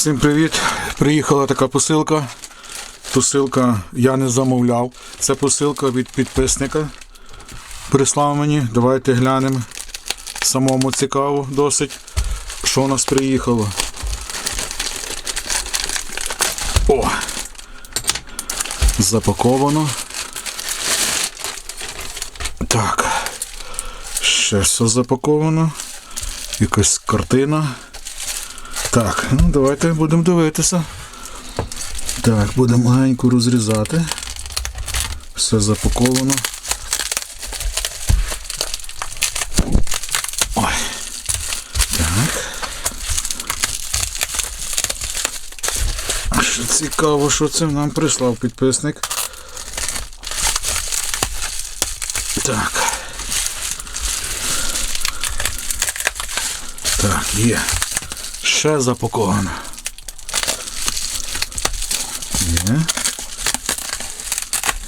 Всім привіт! Приїхала така посилка. Посилка я не замовляв. Це посилка від підписника. Прислав мені. Давайте глянемо. Самому цікаво досить, що у нас приїхало. О! Запаковано. Так. Ще все запаковано. Якась картина. Так, ну давайте будемо дивитися. Так, будемо легенько розрізати. Все запаковано. Ой. Так. Що цікаво, що це нам прислав підписник. Так. Так, є. Ще запаковано. Є.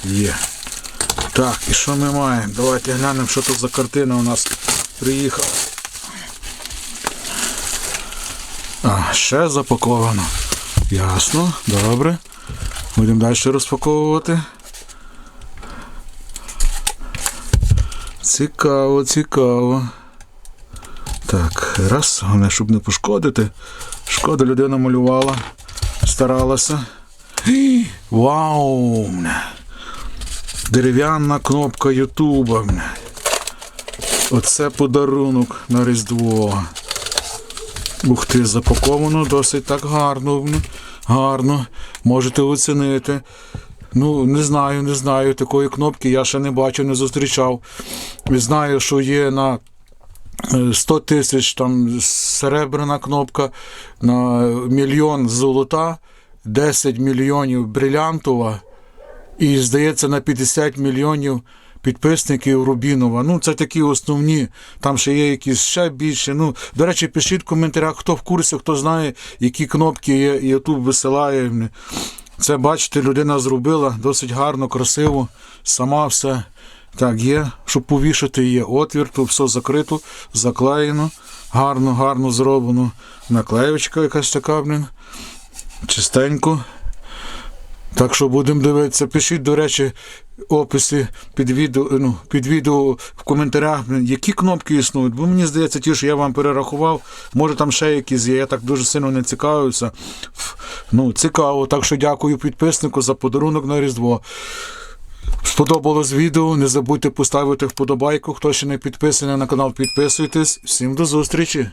Є. Так, і що ми маємо? Давайте глянемо, що тут за картина у нас приїхала. А, ще запаковано. Ясно, добре. Будемо далі розпаковувати. Цікаво, цікаво. Так, раз, головне, щоб не пошкодити. Шкода, людина малювала, старалася. Вау! Дерев'яна кнопка Ютуба. Оце подарунок на Різдво. Ух ти, запаковано досить так гарно. Гарно. Можете оцінити. Ну, не знаю, не знаю. Такої кнопки я ще не бачив, не зустрічав. Знаю, що є на 100 тисяч там серебряна кнопка, на мільйон золота, 10 мільйонів брилянтова і, здається, на 50 мільйонів підписників Рубінова. Ну, це такі основні, там ще є якісь ще більше. Ну, до речі, пишіть в коментарях, хто в курсі, хто знає, які кнопки є, Ютуб висилає. Це, бачите, людина зробила досить гарно, красиво, сама все. Так, є, щоб повішати, є отвір, тут все закрито, заклеєно, гарно, гарно зроблено. Наклеєчка якась така, блін. Чистенько. Так що будемо дивитися. Пишіть, до речі, описи під відео, ну, під відео в коментарях, які кнопки існують. Бо мені здається, ті, що я вам перерахував, може там ще якісь є. Я так дуже сильно не цікавився. Ну, цікаво. Так що дякую підписнику за подарунок на Різдво. Сподобалось відео, не забудьте поставити вподобайку. Хто ще не підписаний на канал, підписуйтесь. Всім до зустрічі!